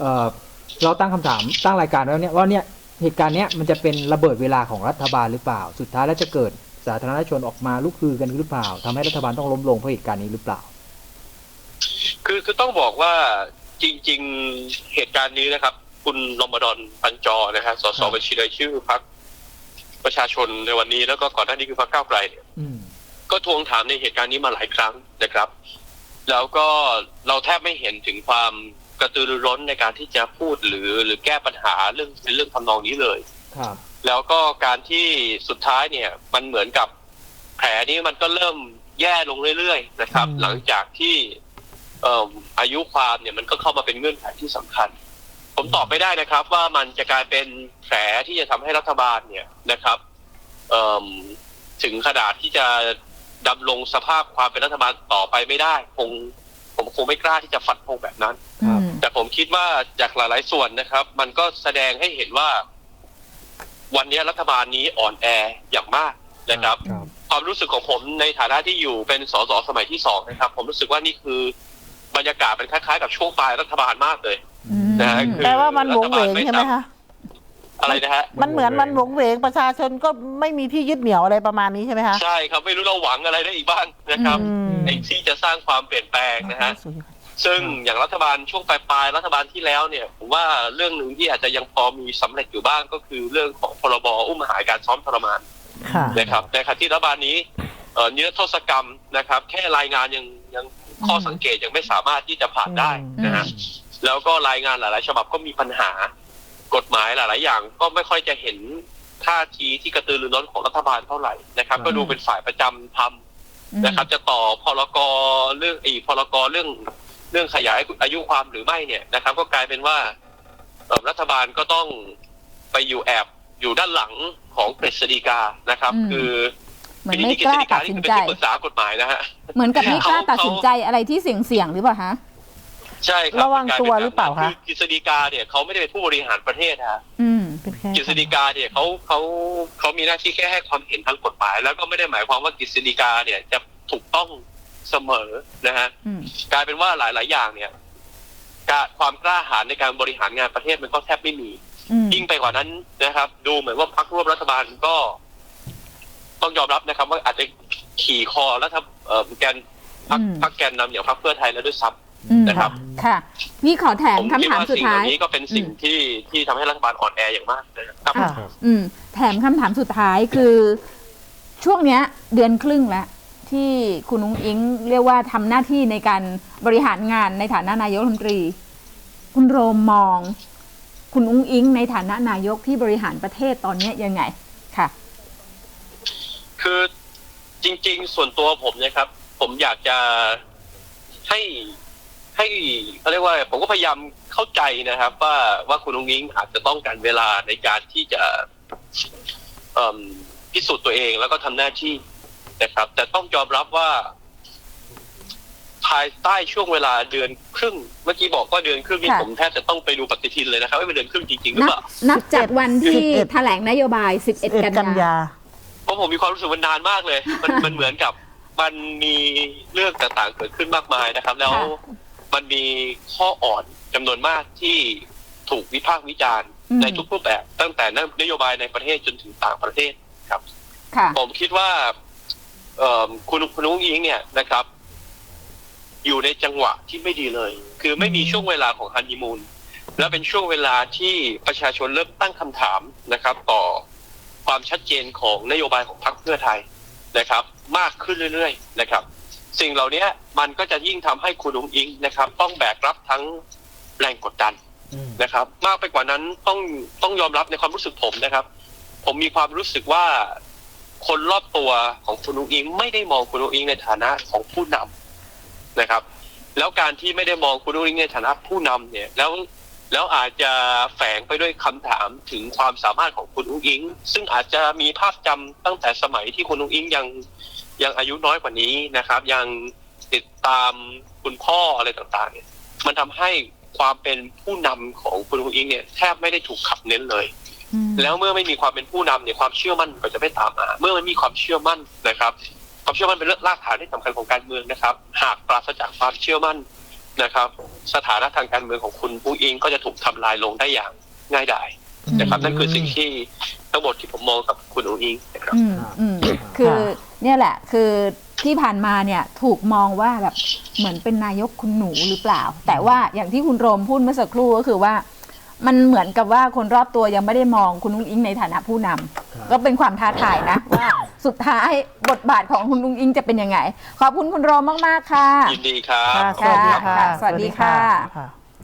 เอ่อเราตั้งคำถามตั้งรายการไว้แล้วเนี่ยว่าเนี่ยเหตุการณ์เนี้ยมันจะเป็นระเบิดเวลาของรัฐบาลหรือเปล่า สุดท้ายแล้วจะเกิดสาธารณชนออกมาลุกฮือกันหรือเปล่าทำให้รัฐบาลต้องล้มลงเพราะเหตุการณ์นี้หรือเปล่า คือคือต้องบอกว่าจริง ๆเหตุการณ์นี้นะครับ คุณรมดอนปัญจอนะครับสสครับบัญชีรายชื่อพรรคประชาชนในวันนี้แล้วก็ก่อนหน้านี้คือพรรคก้าวไกลเนี่ยอืมก็ทวงถามในเหตุการณ์นี้มาหลายครั้งนะครับ แล้วก็เราแทบไม่เห็นถึงความ กระตือรือร้นในการที่จะพูดหรือหรือแก้ปัญหาเรื่องในเรื่องทำนองนี้เลยครับ แล้วก็การที่สุดท้ายเนี่ย มันเหมือนกับแผลนี้มันก็เริ่มแย่ลงเรื่อยๆนะครับอืมหลังจากที่เอ่ออายุความเนี่ยมันก็เข้ามาเป็นเงื่อนไขที่สำคัญ ผมตอบไม่ได้นะครับ ว่ามันจะกลายเป็นแผลที่จะทำให้รัฐบาลเนี่ยนะครับเอิ่มถึงขนาดที่จะดำรงสภาพความเป็นรัฐบาลต่อไปไม่ได้ คง ผมคงไม่กล้าที่จะฟันธงแบบนั้น ครับอืมแต่ผมคิดว่าจากหลายๆส่วนนะครับ มันก็แสดงให้เห็นว่า วันนี้รัฐบาลนี้อ่อนแออย่างมากนะครับ ครับ ความรู้สึกของผมในฐานะที่อยู่เป็นสสสมัยที่สองนะครับ ผมรู้สึกว่านี่คือบรรยากาศเป็นคล้ายๆ กับช่วงปลายรัฐบาลมากเลย อืมนะฮะคือ แปลว่ามันหวงเหวงใช่ไหมคะ อะไรนะฮะ มันเหมือนมันหวงเหวงประชาชนก็ไม่มีที่ยึดเหนี่ยวอะไรประมาณนี้ใช่ไหมคะ ใช่ครับไม่รู้เราหวังอะไรได้อีกบ้างนะครับอืม ไอ้ที่จะสร้างความเปลี่ยนแปลงนะฮะ ซึ่งอย่างรัฐบาลช่วงปลายๆรัฐบาลที่แล้วเนี่ยผมว่าเรื่องหนึ่งที่อาจจะยังพอมีสำเร็จอยู่บ้างก็คือเรื่องของพรบอุ้มหายการซ้อมทรมานค่ะ นะครับในขณะที่รัฐบาลนี้เอ่อนิรโทษกรรมนะครับ แค่รายงานยังยังข้อสังเกตยังไม่สามารถที่จะผ่านได้นะฮะแล้วก็รายงานหลาย ๆ ฉบับก็มีปัญหา กฎหมายหลาย ๆ อย่าง ก็ไม่ค่อยจะเห็นท่าทีที่กระตือรือร้นของรัฐบาลเท่าไหร่นะครับ ก็ดูเป็นฝ่ายประจำทำนะครับ จะต่อพรกเรื่องอีพรกเรื่องเรื่องขยายอายุความหรือไม่เนี่ยนะครับ ก็กลายเป็นว่าเอ่อรัฐบาลก็ต้องไปอยู่แอบอยู่ด้านหลังของกฤษฎีกานะครับอืมคือเหมือนไม่กล้าตัดสินใจคือที่ปรึกษากฎหมายนะฮะเหมือนกับไม่กล้าเขาตัดสินใจอะไรที่เสี่ยงเสี่ยงๆหรือเปล่าฮะ ใช่ครับระวังตัวหรือเปล่าคะกฤษฎีกาเนี่ยเขาไม่ได้เป็นผู้บริหารประเทศฮะอืมเป็นแค่กฤษฎีกาเนี่ยเขาเขาเขามีหน้าที่แค่ให้ความเห็นทางกฎหมาย แล้วก็ไม่ได้หมายความว่ากฤษฎีกาเนี่ยจะถูกต้องเสมอนะฮะอืมกลายเป็นว่าหลาย ๆ อย่างเนี่ยการความกล้าหาญในการบริหารงานประเทศมันก็แทบไม่มีอืมยิ่งไปกว่านั้นนะครับ ดูเหมือนว่าพรรคร่วมรัฐบาลก็ ต้องยอมรับนะครับ ว่าอาจจะขี่คอรัฐเอ่อแกนพรรคพรรคแกนนำอย่างพรรคเพื่อไทยแล้วด้วยซ้ อืมนะครับ ค่ะพี่ขอแถำมผมคิดคำถามว่าสุดสิ่งเหท้าล่าย นี้ก็เป็นสิ่งอืม ที่ที่ทำให้รัฐบาลอ่อนแออย่างมากนะครับ ค่ะอืม แถมคำถามสุดท้ายคือ ช่วงเนี้ย เดือนครึ่งแล้ว ที่คุณนุ้งอิงเรียกว่าทำหน้าที่ในการบริหารงานในฐานะนายกรัฐมนตรี คุณโรมมอง คุณอุ้งอิง ในฐานะนายกที่บริหารประเทศตอนเนี้ยยังไง ค่ะ คือจริง ๆ ส่วนตัวผมเนะครับ ผมอยากจะให้ ให้เขาเรียกว่าผมก็พยายามเข้าใจนะครับ ว่าว่าคุณลุงอิงอาจจะต้องการเวลาในการที่จะเอิ่มพิสูจน์ตัวเองแล้วก็ทำหน้าที่นะครับ แต่ต้องยอมรับว่าภายใต้ช่วงเวลาเดือนครึ่ง เมื่อกี้บอกว่าเดือนครึ่งนี่ค่ะผมแทบจะต้องไปดูปฏิทินเลยนะครับว่าเป็นเดือนครึ่งจริงๆหรือนัเปบล่านับจากวันที่11แถลงนโยบาย 11เอ็ดกันกันยายาเพราะผมมีความรู้สึกมันนานมากเลย มันมันเหมือนกับมันมีเรื่องต่างๆเกิดขึ้นมากมายนะครับ แล้วค่ะ มันมีข้ออ่อนจำนวนมากที่ถูกวิพากษ์วิจารณ์อืมในทุกรูปแบบ ตั้งแต่นโยบายในประเทศจนถึงต่างประเทศครับค่ะผมคิดว่าเอ่อคุณคุณนุ้งอิงเนี่ยนะครับ อยู่ในจังหวะที่ไม่ดีเลย คือไม่มีช่วงเวลาของฮันนีมูนและเป็นช่วงเวลาที่ประชาชนเริ่มตั้งคำถามนะครับ ต่อความชัดเจนของนโยบายของพรรคเพื่อไทยนะครับ มากขึ้นเรื่อย ๆ นะครับ สิ่งเหล่านี้มันก็จะยิ่งทำให้คุณนุ้งอิงนะครับ ต้องแบกรับทั้งแรงกดดันอืมนะครับ มากไปกว่านั้นต้องต้องยอมรับในความรู้สึกผมนะครับ ผมมีความรู้สึกว่าคนรอบตัวของคุณนุ้งอิง ไม่ได้มองคุณนุ้งอิงในฐานะของผู้นำนะครับ แล้วการที่ไม่ได้มองคุณนุ้งอิงในฐานะผู้นำเนี่ย แล้วแล้วอาจจะแฝงไปด้วยคำถามถึงความสามารถของคุณนุ้งอิง ซึ่งอาจจะมีภาพจำตั้งแต่สมัยที่คุณนุ้งอิงยัง ยังอายุน้อยกว่านี้นะครับ ยังติดตามคุณพ่ออะไรต่างๆเนี่ยมันทำให้ความเป็นผู้นำของคุณอุ้งอิงเนี่ยแทบไม่ได้ถูกขับเน้นเลยอืมแล้วเมื่อไม่มีความเป็นผู้นำเนี่ยความเชื่อมั่นก็จะไม่ตามมา เมื่อมันมีความเชื่อมั่นนะครับ ความเชื่อมั่นเป็นเรื่องรากฐานที่สำคัญของการเมืองนะครับ หากปราศจากความเชื่อมั่นนะครับ สถานะทางการเมืองของคุณอุ้งอิงก็จะถูกทำลายลงได้อย่างง่ายดายนะครับ นั่นคือสิ่งที่ทั้งหมดที่ผมมองกับคุณอุ้งอิงนะครับอืมอืมคือ เนี่ยแหละคือที่ผ่านมาเนี่ยถูกมองว่าแบบเหมือนเป็นนายกคุณหนูหรือเปล่า แต่ว่าอย่างที่คุณโรมพูดเมื่อสักครู่ก็คือว่า มันเหมือนกับว่าคนรอบตัวยังไม่ได้มองคุณนุ้งอิงในฐานะผู้นำก็เป็นความท้าทายนะว่าสุดท้ายบทบาทของคุณนุ้งอิงจะเป็นยังไง ขอบคุณคุณโรมมาก ๆ ค่ะยินดีครับค่ะสวัสดีค่ะ สวัสดีค่ะค่ะ